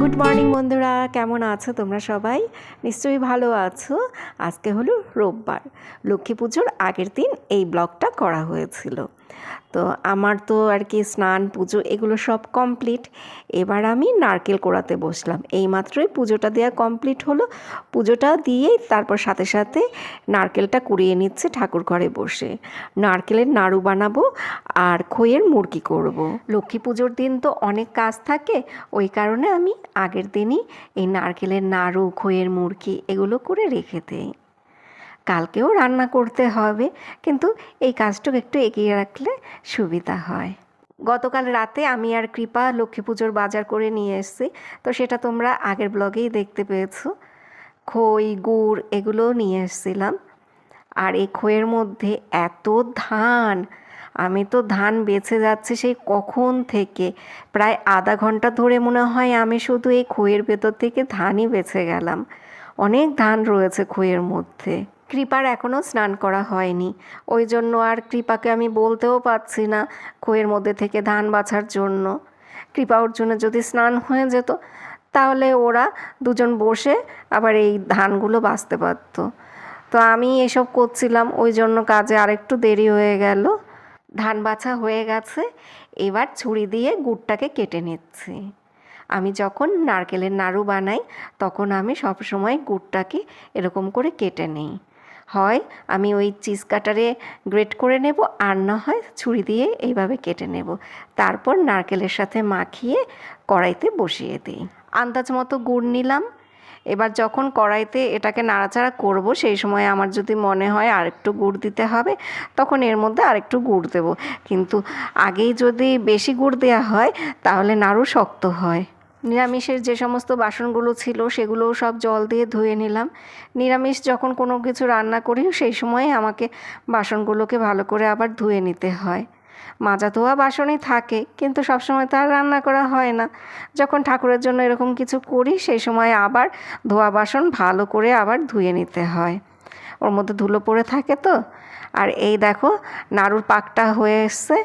Good morning বন্ধুরা। কেমন আছো তোমরা সবাই? নিশ্চয়ই ভালো আছো। আজকে হলো রোববার। লক্ষ্মী পুজোর আগের দিন এই ব্লগটা করা হয়েছিল। তো আমার তো আর কি স্নান, পুজো এগুলো সব কমপ্লিট এবার আমি নারকেল কোড়াতে বসলাম। এইমাত্রই পুজোটা দেওয়া কমপ্লিট হলো। পুজোটা দিয়েই তারপর সাথে সাথে নারকেলটা কুড়িয়ে নিচ্ছে ঠাকুর ঘরে বসে। নারকেলের নাড়ু বানাবো আর খইয়ের মুরগি করব। লক্ষ্মী পুজোর দিন তো অনেক কাজ থাকে। ওই কারণে আমি আগের দিনই এই নারকেলের নাড়ু, খইয়ের মুরগি এগুলো করে রেখে দিই। কালকেও রান্না করতে হবে, কিন্তু এই কাজটুকু একটু এগিয়ে রাখলে সুবিধা হয়। গতকাল রাতে আমি আর কৃপা লক্ষ্মী পুজোর বাজার করে নিয়ে এসেছি, তো সেটা তোমরা আগের ব্লগেই দেখতে পেয়েছ। খই, গুড় এগুলোও নিয়ে এসেছিলাম। আর এই খইয়ের মধ্যে এত ধান, আমি তো ধান বেছে যাচ্ছে সেই কখন থেকে? প্রায় আধা ঘণ্টা ধরে মনে হয় আমি শুধু এই খইয়ের ভেতর থেকে ধানই বেছে গেলাম। অনেক ধান রয়েছে খইয়ের মধ্যে। কৃপার এখনও স্নান করা হয়নি। ওই জন্য আর কৃপাকে আমি বলতেও পারছি না খইয়ের মধ্যে থেকে ধান বাছার জন্য। কৃপা ওর জন্য যদি স্নান হয়ে যেত, তাহলে ওরা দুজন বসে আবার এই ধানগুলো বাঁচতে পারতো। তো আমি এসব করছিলাম, ওই জন্য কাজে আরেকটু দেরি হয়ে গেল। ধান বাছা হয়ে গেছে, এবার ছুরি দিয়ে গুড়টাকে কেটে নিচ্ছি। আমি যখন নারকেলের নাড়ু বানাই, তখন আমি সবসময় গুড়টাকে এরকম করে কেটে নিই। হয়, আমি ওই চিজ কাটারে গ্রেট করে নেব আর না হয় ছুরি দিয়ে এইভাবে কেটে নেব। তারপর নারকেলের সাথে মাখিয়ে কড়াইতে বসিয়ে দিই। আন্দাজ মতো গুড় নিলাম। এবার যখন কড়াইতে এটাকে নাড়াচাড়া করব, সেই সময় আমার যদি মনে হয় আরেকটু গুড় দিতে হবে, তখন এর মধ্যে আরেকটু গুড় দেব। কিন্তু আগেই যদি বেশি গুড় দেওয়া হয়, তাহলে নাড়ু শক্ত হয়। নিরামিষের যে সমস্ত বাসনগুলো ছিল সেগুলোও সব জল দিয়ে ধুয়ে নিলাম। নিরামিষ যখন কোনো কিছু রান্না করি, সেই সময় আমাকে বাসনগুলোকে ভালো করে আবার ধুয়ে নিতে হয়। মাজা ধোয়া বাসনই থাকে, কিন্তু সবসময় তো আর রান্না করা হয় না। যখন ঠাকুরের জন্য এরকম কিছু করি, সেই সময় আবার ধোয়া বাসন ভালো করে আবার ধুয়ে নিতে হয়। ওর মধ্যে ধুলো পড়ে থাকে তো আর এই দেখো, নাড়ুর পাকটা হয়ে এসছে।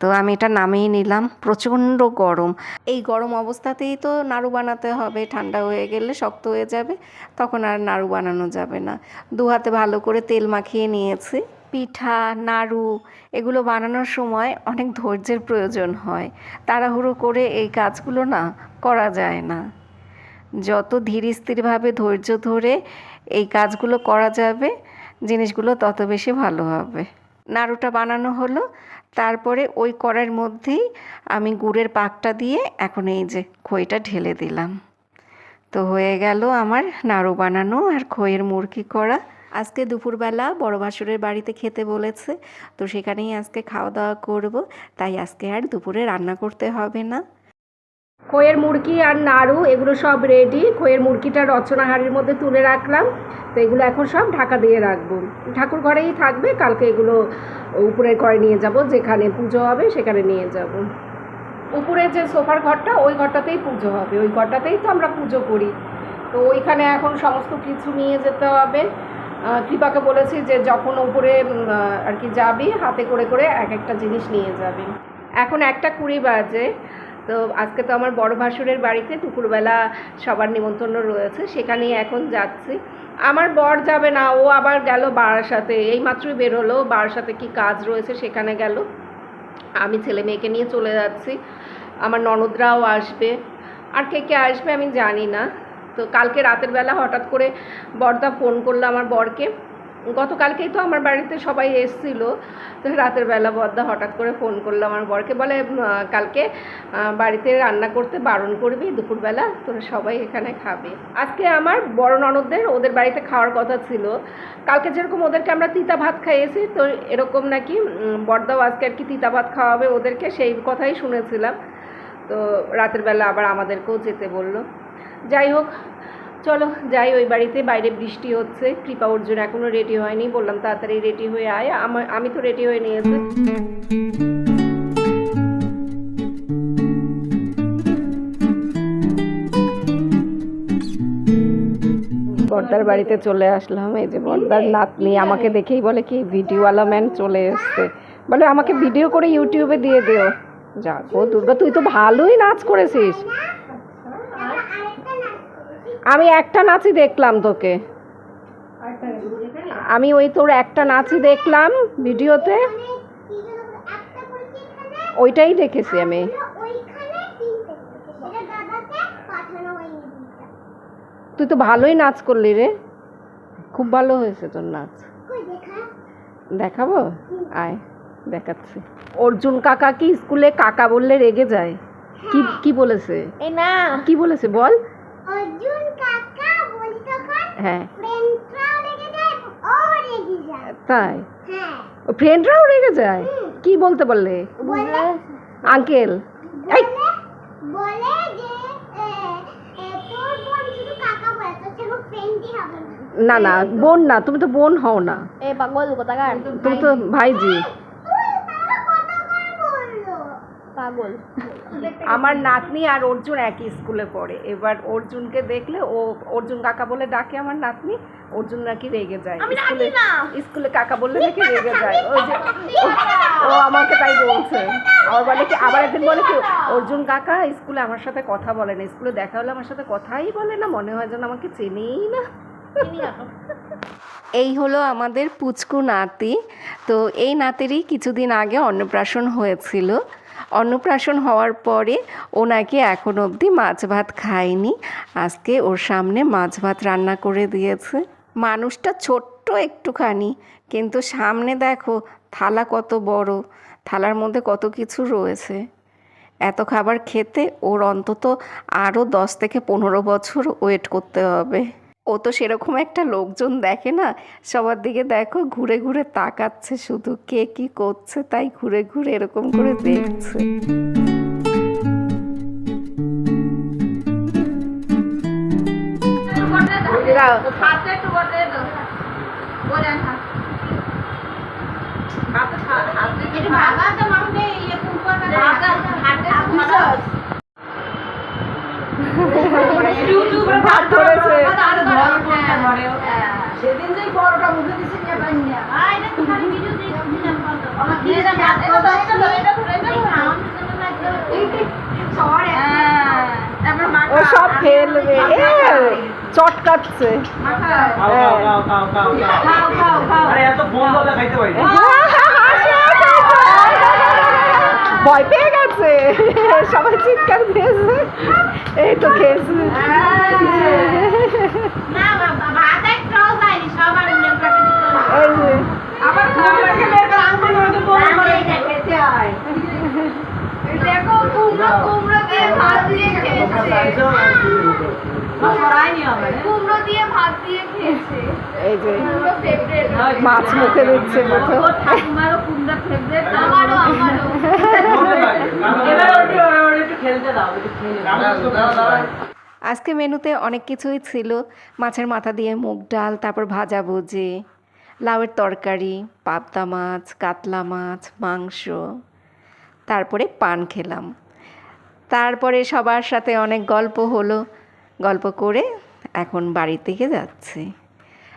তো আমি এটা নামিয়ে নিলাম, প্রচণ্ড গরম। এই গরম অবস্থাতেই তো নাড়ু বানাতে হবে, ঠান্ডা হয়ে গেলে শক্ত হয়ে যাবে, তখন আর নাড়ু বানানো যাবে না। দু হাতে ভালো করে তেল মাখিয়ে নিয়েছি। পিঠা, নাড়ু, এগুলো বানানোর সময় অনেক ধৈর্যের প্রয়োজন হয়। তাড়াহুড়ো করে এই কাজগুলো না করা যায় না। যত ধীর স্থিরভাবে ধৈর্য ধরে এই কাজগুলো করা যাবে জিনিসগুলো তত বেশি ভালো হবে। নাড়ুটা বানানো হলো, তারপরে ওই কড়াইয়ের মধ্যেই আমি গুড়ের পাকটা দিয়ে এখন এই যে খইটা ঢেলে দিলাম। তো হয়ে গেল আমার নাড়ু বানানো আর খইয়ের মুরগি করা। আজকে দুপুরবেলা বড় বাসুরের বাড়িতে খেতে বলেছে, তো সেখানেই আজকে খাওয়া দাওয়া করব, তাই আজকে আর দুপুরে রান্না করতে হবে না। খইয়ের মুরগি আর নাড়ু, এগুলো সব রেডি খইয়ের মুরগিটা রচনা হাড়ির মধ্যে তুলে রাখলাম। তো এগুলো এখন সব ঢাকা দিয়ে রাখব। ঠাকুর ঘরেই থাকবে, কালকে এগুলো উপরের ঘরে নিয়ে যাব, যেখানে পুজো হবে সেখানে নিয়ে যাব। উপরে যে সোফার ঘরটা, ওই ঘরটাতেই পুজো হবে। ওই ঘরটাতেই তো আমরা পুজো করি। তো ওইখানে এখন সমস্ত কিছু নিয়ে যেতে হবে। কৃপাকে বলেছি যে যখন উপরে আর কি যাবি, হাতে করে করে এক একটা জিনিস নিয়ে যাবি। এখন একটা কুড়ি বাজে। তো আজকে তো আমার বড় ভাসুরের বাড়িতে দুপুরবেলা সবার নিমন্ত্রণ রয়েছে, সেখানেই এখন যাচ্ছি। আমার বর যাবে না, ও আবার গেল বারাসাতে এই মাত্রই বেরোলো সাথে কি কাজ রয়েছে সেখানে গেল। আমি ছেলে মেয়েকে নিয়ে চলে যাচ্ছি, আমার ননদরাও আসবে। আর কে কে আসবে আমি জানি না। তো কালকে রাতের বেলা হঠাৎ করে বরদা ফোন করল আমার বরকে। গতকালকেই তো আমার বাড়িতে সবাই এসছিল তো রাতের বেলা বদ্দা হঠাৎ করে ফোন করল আমার বরকে বলে কালকে বাড়িতে রান্না করতে বারণ করবি দুপুরবেলা তোরা সবাই এখানে খাবে। আজকে আমার বড় ননদদের ওদের বাড়িতে খাওয়ার কথা ছিল। কালকে যেরকম ওদেরকে আমরা তিতা ভাত খাইয়েছি তো এরকম নাকি উম, বড়দাও আজকে আর কি তিতা ভাত খাওয়াবে ওদেরকে সেই কথাই শুনেছিলাম। তো রাতের বেলা আবার আমাদেরকেও যেতে বলল। যাই হোক চলো যাই, ওই বাড়িতে। বাইরে বৃষ্টি হচ্ছে। কৃপা অর্জুন এখনও রেডি হয়নি। বললাম, তাড়াতাড়ি রেডি হয়ে আয়। আমার, আমি তো রেডি হয়ে নিয়েছি। বর্দার বাড়িতে চলে আসলাম। এই যে বর্দার নাতনি আমাকে দেখেই বলে কি, ভিডিওওয়ালা ম্যান চলে এসছে। বলে, আমাকে ভিডিও করে ইউটিউবে দিয়ে দিও। যাক ও দুর্গা, তুই তো ভালোই নাচ করেছিস। আমি একটা নাচই দেখলাম তোকে। আমি ওই তোর একটা নাচই দেখলাম ভিডিওতে। ওইটাই দেখেছি আমি। তুই তো ভালোই নাচ করলি রে। খুব ভালো হয়েছে তোর নাচ। দেখাবো? আয় দেখাচ্ছি। অর্জুন কাকা কি স্কুলে কাকা বললে রেগে যায়? কি কি বলেছে? না। কি বলেছে বল? অর্জুন কাকা বলি তখন হ্যাঁ। ফ্রেন্ডরাও লেগে যায় ও রেগে যায়। তাই? হ্যাঁ। ফ্রেন্ডরাও রেগে যায়? কি বলতে বললে বলে আঙ্কেল। এই! বলে যে এ, এ, তোর বোন শুধু কাকা বলে তোর সঙ্গে ফ্রেন্ডই হবে না। না না বোন না তুমি তো বোন হও না। এ পাগল কোথাকার? তুমি তো ভাইজি। আমার নাতনি আর অর্জুন একই স্কুলে পড়ে। এবার অর্জুনকে দেখলে ও অর্জুন কাকা বলে ডাকে আমার নাতনি অর্জুন নাকি রেগে যায়। স্কুলে স্কুলে কাকা বললে নাকি রেগে যায়। ওই যে ও- আমাকে তাই বলছে। আবার বলে কি আবার একদিন বলে কি অর্জুন কাকা স্কুলে আমার সাথে কথা বলে না। স্কুলে দেখা হলে আমার সাথে কথাই বলে না। মনে হয় যেন আমাকে চেনেই না। এই হলো আমাদের পুচকু নাতি। তো এই নাতিরই কিছুদিন আগে অন্নপ্রাশন হয়েছিল। অন্নপ্রাশন হওয়ার পরে ও নাকি এখন অবধি মাছ ভাত খায়নি। আজকে ওর সামনে মাছ ভাত রান্না করে দিয়েছে। মানুষটা ছোট্ট একটুখানি, কিন্তু সামনে দেখো থালা কত বড়, থালার মধ্যে কত কিছু রয়েছে। এত খাবার খেতে ওর অন্তত আরও দশ থেকে পনেরো বছর ওয়েট করতে হবে। ও তো সেরকম একটা লোকজন দেখে না সবার দিকে দেখো ঘুরে ঘুরে তাকাচ্ছে শুধু কে কি করছে তাই ঘুরে ঘুরে এরকম করে দেখছে ভাত ও সব ফেলবে চটকাচ্ছে খাও খাও খাও খাও খাও খাও আরে এত ফোন বলে খাইতে পারি ভয় পেয়ে গেছে সবাই চিৎকার দিয়েছে এই তো খেয়েছে এই যে কুমড়ো দিয়ে ভাত দিয়ে খেয়েছে কুমড়ো দিয়ে ভাত দিয়ে খেয়েছে। এই যে। ফেভারিট মাছ মুখে দিচ্ছে মুখে আমারও আমারও। আজকে মেনুতে অনেক কিছুই ছিল। মাছের মাথা দিয়ে মুগ ডাল তারপর ভাজাভুজি লাউয়ের তরকারি পাবদা মাছ কাতলা মাছ মাংস তারপরে পান খেলাম। তারপরে সবার সাথে অনেক গল্প হলো। গল্প করে এখন বাড়ির দিকে যাচ্ছি।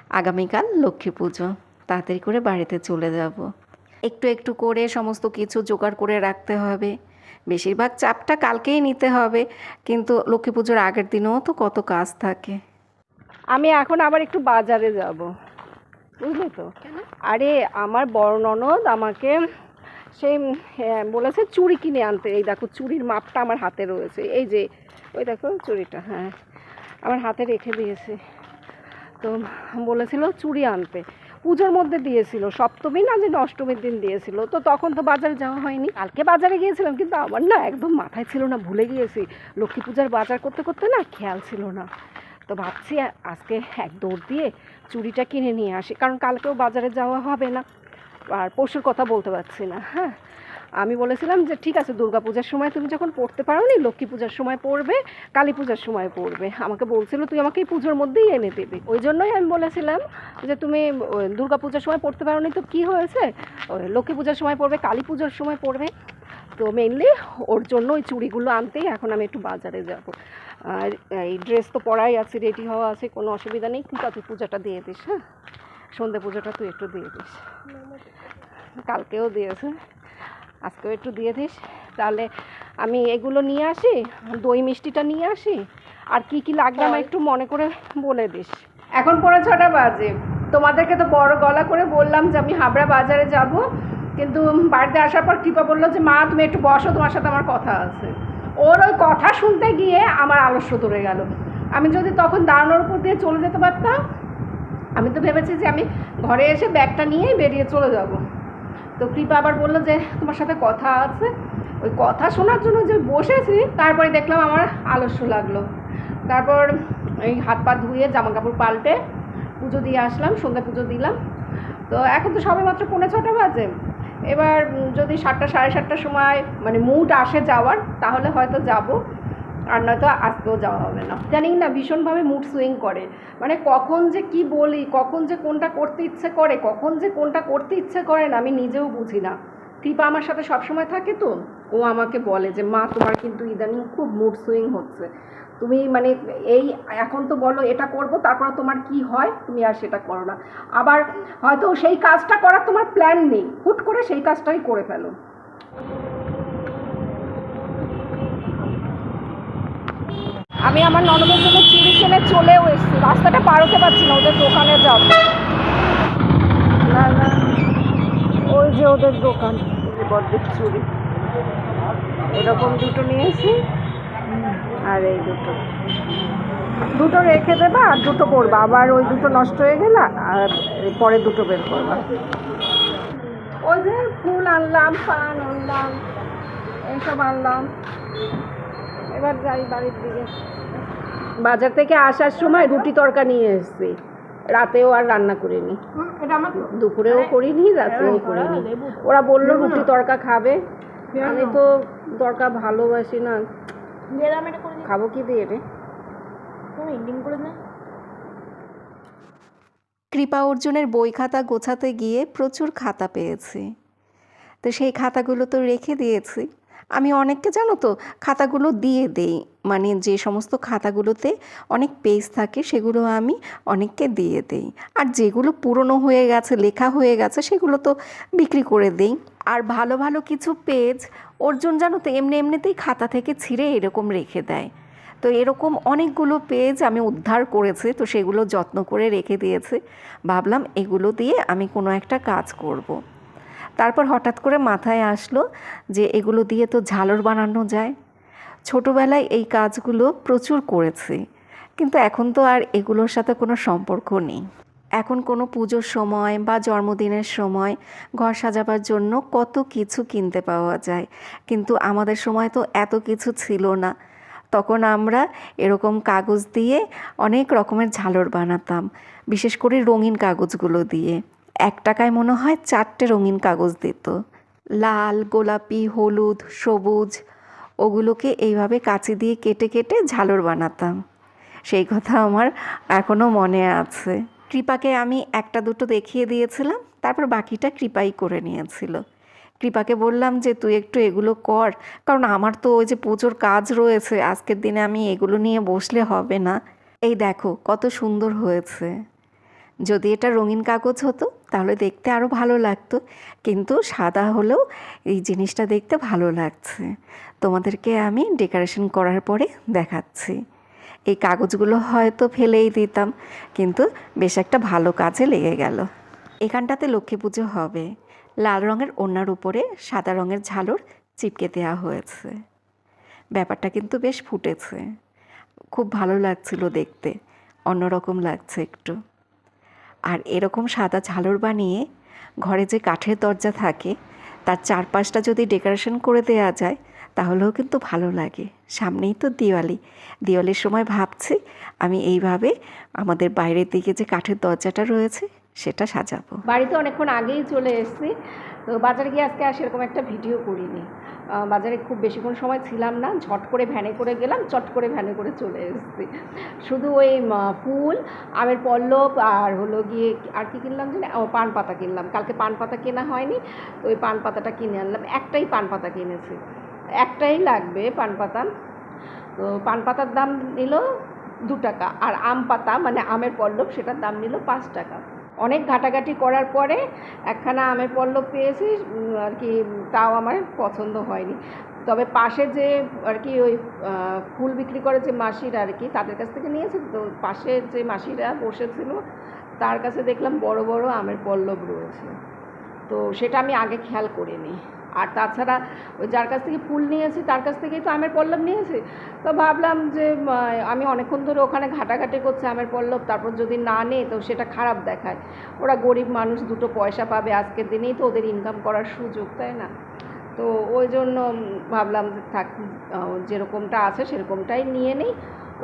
আগামীকাল লক্ষ্মী পুজো। তাড়াতাড়ি করে বাড়িতে চলে যাব। একটু একটু করে সমস্ত কিছু জোগাড় করে রাখতে হবে। বেশিরভাগ চাপটা কালকেই নিতে হবে। কিন্তু লক্ষ্মী পুজোর আগের দিনেও তো কত কাজ থাকে। আমি এখন আবার একটু বাজারে যাব। বুঝলি তো? আরে আমার বড় ননদ আমাকে সেই হ্যাঁ, বলেছে চুড়ি কিনে আনতে। এই দেখো চুড়ির মাপটা আমার হাতে রয়েছে। এই যে ওই দেখো চুড়িটা হ্যাঁ। আমার হাতে রেখে দিয়েছে। তো বলেছিল চুড়ি আনতে। পুজোর মধ্যে দিয়েছিল, সপ্তমী না যে অষ্টমীর দিন দিয়েছিল। তো তখন তো বাজারে যাওয়া হয়নি। কালকে বাজারে গিয়েছিলাম, কিন্তু আমার না একদম মাথায় ছিল না, ভুলে গিয়েছি। লক্ষ্মী পূজার বাজার করতে করতে না খেয়াল ছিল না। তো ভাবছি আজকে এক দৌড় দিয়ে চুড়িটা কিনে নিয়ে আসি, কারণ কালকেও বাজারে যাওয়া হবে না। আর পরশুর কথা বলতে পারছি না হ্যাঁ। আমি বলেছিলাম যে, ঠিক আছে, দুর্গা পূজার সময় তুমি যখন পড়তে পারো নি লক্ষ্মী পূজার সময় পড়বে, কালী পূজার সময় পড়বে। আমাকে বলছিল, তুই আমাকে এই পুজোর মধ্যেই এনে দেবে। ওই জন্যই আমি বলেছিলাম যে, তুমি দুর্গা পূজার সময় পড়তে পারো নি তো কী হয়েছে? লক্ষ্মী পূজার সময় পড়বে, কালী পূজার সময় পড়বে। তো মেনলি ওর জন্য ওই চুড়িগুলো আনতেই এখন আমি একটু বাজারে যাব। আর এই ড্রেস তো পরাই আছে রেডি হওয়া আছে, কোনো অসুবিধা নেই। কিন্তু তুই পূজাটা দিয়ে দিস হ্যাঁ? সন্ধে পুজোটা তুই একটু দিয়ে দিস। কালকেও দিয়েছে। আজকেও একটু দিয়ে দিস। তাহলে আমি এগুলো নিয়ে আসি দই মিষ্টিটা নিয়ে আসি। আর কি কি লাগবে আমার একটু মনে করে বলে দিস। এখন পরে ছটা বাজে। তোমাদেরকে তো বড় গলা করে বললাম যে আমি হাবড়া বাজারে যাব। কিন্তু বাড়িতে আসার পর কৃপা বলল যে মা তুমি একটু বসো তোমার সাথে আমার কথা আছে। ওর ওই কথা শুনতে গিয়ে আমার আলস্য ধরে গেল। আমি যদি তখন দাঁড়ানোর উপর দিয়ে চলে যেতে পারতাম আমি তো ভেবেছি যে আমি ঘরে এসে ব্যাগটা নিয়েই বেরিয়ে চলে যাব। তো কৃপা আবার বলল যে তোমার সাথে কথা আছে। ওই কথা শোনার জন্য যে বসেছি, তারপরে দেখলাম আমার আলস্য লাগল। তারপর এই হাত পা ধুয়ে জামা কাপড় পাল্টে পুজো দিয়ে আসলাম, সন্ধ্যা পুজো দিলাম। তো এখন তো সবে মাত্র পৌনে ছটা বাজে। এবার যদি সাতটা, সাড়ে সাতটার সময় মানে মুড আসে যাওয়ার, তাহলে হয়তো যাব। আর নয়তো আসতেও যাওয়া হবে না। জানি না, ভীষণভাবে মুড সুইং করে। মানে কখন যে কি বলি, কখন যে কোনটা করতে ইচ্ছে করে, কখন যে কোনটা করতে ইচ্ছে করে না, আমি নিজেও বুঝি না। কৃপা আমার সাথে সবসময় থাকে তো। ও আমাকে বলে যে, মা, তোমার কিন্তু ইদানিং খুব মুড সুইং হচ্ছে। তুমি মানে এই, এখন তো বলো এটা করব, তারপর তোমার কি হয়, তুমি আর সেটা করো না। আবার হয়তো সেই কাজটা করার তোমার প্ল্যান নেই। হুট করে সেই কাজটাই করে ফেলো। আমি আমার ননদের জন্য চুড়ি কিনে চলেও এসেছি। রাস্তাটা পার হতে পারছি না ওদের দোকানে যাব। না না ওই যে ওদের দোকান। বড়দের চুড়ি। এরকম দুটো নিয়েছি আর এই দুটো। দুটো রেখে দেবা আর দুটো করবা আবার ওই দুটো নষ্ট হয়ে গেলে আর পরে দুটো বের করবা। ওই যে ফুল আনলাম পান আনলাম এইসব আনলাম। এবার যাই বাড়ির দিকে। বাজার থেকে আসার সময় রুটি তরকা নিয়ে এসেছি। রাতেও আর রান্না করিনি। দুপুরেও করিনি রাতেও করিনি। ওরা বলল রুটি তরকা খাবে। আমি তো তরকা ভালোবাসি না। খাব কি দিয়ে রে? কৃপা অর্জুনের বই খাতা গোছাতে গিয়ে প্রচুর খাতা পেয়েছি। তো সেই খাতাগুলো তো রেখে দিয়েছি। আমি অনেককে জানো তো খাতাগুলো দিয়ে দেই। মানে যে সমস্ত খাতাগুলোতে অনেক পেজ থাকে সেগুলো আমি অনেককে দিয়ে দেই। আর যেগুলো পুরনো হয়ে গেছে, লেখা হয়ে গেছে, সেগুলো তো বিক্রি করে দেই। আর ভালো ভালো কিছু পেজ অর্জুন জানো তো এমনি এমনিতেই খাতা থেকে ছিঁড়ে এরকম রেখে দেয়। তো এরকম অনেকগুলো পেজ আমি উদ্ধার করেছি, তো সেগুলো যত্ন করে রেখে দিয়েছি। ভাবলাম এগুলো দিয়ে আমি কোনো একটা কাজ করব। তারপর হঠাৎ করে মাথায় আসলো যে এগুলো দিয়ে তো ঝালর বানানো যায়। ছোটোবেলায় এই কাজগুলো প্রচুর করেছি, কিন্তু এখন তো আর এগুলোর সাথে কোনো সম্পর্ক নেই। এখন কোনো পুজোর সময় বা জন্মদিনের সময় ঘর সাজাবার জন্য কত কিছু কিনতে পাওয়া যায়, কিন্তু আমাদের সময় তো এত কিছু ছিল না। তখন আমরা এরকম কাগজ দিয়ে অনেক রকমের ঝালর বানাতাম, বিশেষ করে রঙিন কাগজগুলো দিয়ে। এক টাকায় মনে হয় চারটে রঙিন কাগজ দিত। লাল, গোলাপি, হলুদ, সবুজ, ওগুলোকে এইভাবে কাঁচি দিয়ে কেটে কেটে ঝালর বানাতাম। সেই কথা আমার এখনও মনে আছে। কৃপাকে আমি একটা দুটো দেখিয়ে দিয়েছিলাম, তারপর বাকিটা কৃপাই করে নিয়েছিল। কৃপাকে বললাম যে, তুই একটু এগুলো কর, কারণ আমার তো ওই যে পুজোর কাজ রয়েছে, আজকের দিনে আমি এগুলো নিয়ে বসলে হবে না। এই দেখো, কত সুন্দর হয়েছে। যদি এটা রঙিন কাগজ হতো, তাহলে দেখতে আরও ভালো লাগতো। কিন্তু সাদা হলেও এই জিনিসটা দেখতে ভালো লাগছে। তোমাদেরকে আমি ডেকোরেশন করার পরে দেখাচ্ছি। এই কাগজগুলো হয়তো ফেলেই দিতাম, কিন্তু বেশ একটা ভালো কাজে লেগে গেল। এখানটাতে লক্ষ্মী পুজো হবে। লাল রঙের ওড়নার উপরে সাদা রঙের ঝালর চিপকে দেওয়া হয়েছে। ব্যাপারটা কিন্তু বেশ ফুটেছে। খুব ভালো লাগছিল দেখতে। অন্যরকম লাগছে একটু। আর এরকম সাদা ঝালর বানিয়ে ঘরে যে কাঠের দরজা থাকে, তার চারপাশটা যদি ডেকোরেশন করে দেওয়া যায়, তাহলেও কিন্তু ভালো লাগে। সামনেই তো দিওয়ালি। দিওয়ালির সময় ভাবছি আমি এইভাবে আমাদের বাইরের দিকে যে কাঠের দরজাটা রয়েছে সেটা সাজাবো। বাড়িতে অনেকক্ষণ আগেই চলে এসেছি। তো বাজারে গিয়ে আজকে আর সেরকম একটা ভিডিও করিনি। বাজারে খুব বেশিক্ষণ সময় ছিলাম না। ঝট করে ভ্যানে করে গেলাম, চট করে ভ্যানে করে চলে এসেছি। শুধু ওই ফুল, আমের পল্লব আর হলো গিয়ে আর কি কিনলাম জানি? পান পাতা কিনলাম। কালকে পান পাতা কেনা হয়নি, তো ওই পান পাতাটা কিনে আনলাম। একটাই পান পাতা কিনেছি। একটাই লাগবে পান পাতা। তো পান পাতার দাম নিল দু টাকা। আর আম পাতা মানে আমের পল্লব, সেটার দাম নিল পাঁচ টাকা। অনেক ঘাটাঘাটি করার পরে একখানা আমের পল্লব পেয়েছি আর কি, তাও আমার পছন্দ হয়নি। তবে পাশে যে, আর কি, ওই ফুল বিক্রি করে যে মাসিরা আর কি, তাদের কাছ থেকে নিয়েছে। তো পাশে যে মাসিরা বসেছিল, তার কাছে দেখলাম বড় বড় আমের পল্লব রয়েছে। তো সেটা আমি আগে খেয়াল করিনি। আর তাছাড়া ওই যার কাছ থেকে ফুল নিয়েছি, তার কাছ থেকেই তো আমের পল্লব নিয়েছি। তো ভাবলাম যে আমি অনেকক্ষণ ধরে ওখানে ঘাটাঘাটি করছে আমের পল্লব, তারপর যদি না নেই তো সেটা খারাপ দেখায়। ওরা গরিব মানুষ, দুটো পয়সা পাবে আজকের দিনেই তো ওদের ইনকাম করার সুযোগ, তাই না? তো ওই জন্য ভাবলাম যে থাক যেরকমটা আছে সেরকমটাই নিয়ে নিই,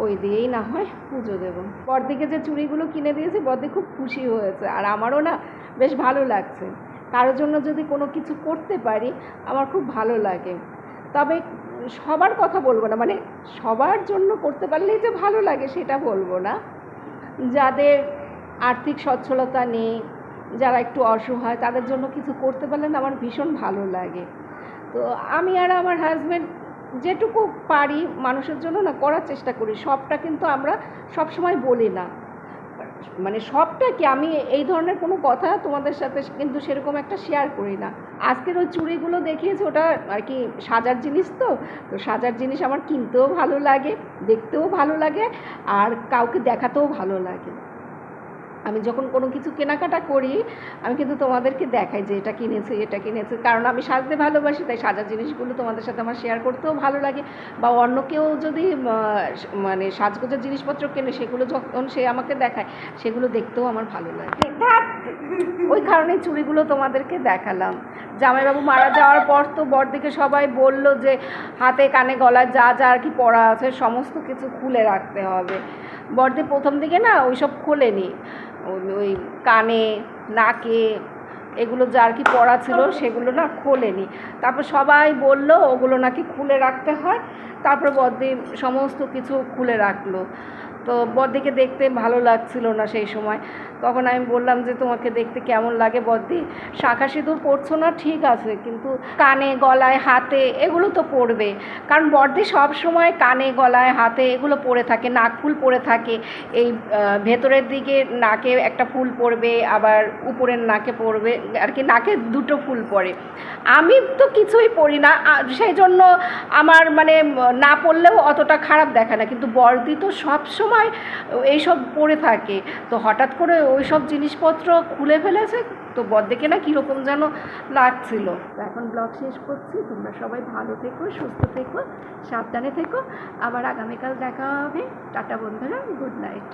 ওই দিয়েই না হয় পুজো দেবো। বরদিকে যে চুড়িগুলো কিনে দিয়েছি, বরদি খুব খুশি হয়েছে, আর আমারও না বেশ ভালো লাগছে। কারোর জন্য যদি কোনো কিছু করতে পারি, আমার খুব ভালো লাগে। তবে সবার কথা বলব না মানে সবার জন্য করতে পারলেই যে ভালো লাগে সেটা বলব না। যাদের আর্থিক সচ্ছলতা নেই, যারা একটু অসহায়, তাদের জন্য কিছু করতে পারলে আমার ভীষণ ভালো লাগে। তো আমি আর আমার হাজব্যান্ড যেটুকু পারি মানুষের জন্য না, করার চেষ্টা করি। সবটা কিন্তু আমরা সব সময় বলি না। মানে সবটা কি? আমি এই ধরনের কোনো কথা তোমাদের সাথে কিন্তু সেরকম একটা শেয়ার করি না। আজকের ওই চুড়িগুলো দেখিয়েছি, ওটা আর কি সাজার জিনিস তো তো সাজার জিনিস আমার কিনতেও ভালো লাগে, দেখতেও ভালো লাগে, আর কাউকে দেখাতেও ভালো লাগে। আমি যখন কোনো কিছু কেনাকাটা করি, আমি কিন্তু তোমাদেরকে দেখাই যে এটা কিনেছি এটা কিনেছি। কারণ আমি সাজতে ভালোবাসি, তাই সাজার জিনিসগুলো তোমাদের সাথে আমার শেয়ার করতেও ভালো লাগে। বা অন্য কেউ যদি মানে সাজগোজের জিনিসপত্র কেনে, সেগুলো যখন সে আমাকে দেখায়, সেগুলো দেখতেও আমার ভালো লাগে। ওই কারণে চুড়িগুলো তোমাদেরকে দেখালাম। জামাইবাবু মারা যাওয়ার পর তো বরদিকে সবাই বলল যে, হাতে কানে গলায় যা যা আর কি পড়া আছে, সমস্ত কিছু খুলে রাখতে হবে। বর্দি প্রথম দিকে না ওইসব খোলেনি। ওই- কানে, নাকে এগুলো যার কি পড়া ছিল সেগুলো না খোলেনি। তারপর সবাই বলল ওগুলো নাকি খুলে রাখতে হয়। তারপর বদ্দি সমস্ত কিছু খুলে রাখল। তো বদ্দিকে দেখতে ভালো লাগছিল না সেই সময়। তখন আমি বললাম যে, তোমাকে দেখতে কেমন লাগে বদ্দি শাঁখা সিঁদুর পরছো না? ঠিক আছে। কিন্তু কানে, গলায়, হাতে এগুলো তো পড়বে কারণ বর্দি সব সময় কানে, গলায়, হাতে এগুলো পরে থাকে, নাক ফুল পরে থাকে। এই ভেতরের দিকে নাকে একটা ফুল পরবে, আবার উপরের নাকে পরবে, আর কি নাকে দুটো ফুল পরে। আমি তো কিছুই পড়ি না। সেই জন্য আমার মানে না পড়লেও অতটা খারাপ দেখে না। কিন্তু বর্দি তো সব সময় এইসব পরে থাকে। তো হঠাৎ করে ওই সব জিনিসপত্র খুলে ফেলেছে, তো বদ্দেকে না কীরকম যেন লাগছিল। তো এখন ব্লগ শেষ করছি, তোমরা সবাই ভালো থেকো, সুস্থ থেকো, সাবধানে থেকো। আবার আগামীকাল দেখা হবে। টাটা বন্ধুরা, গুড নাইট।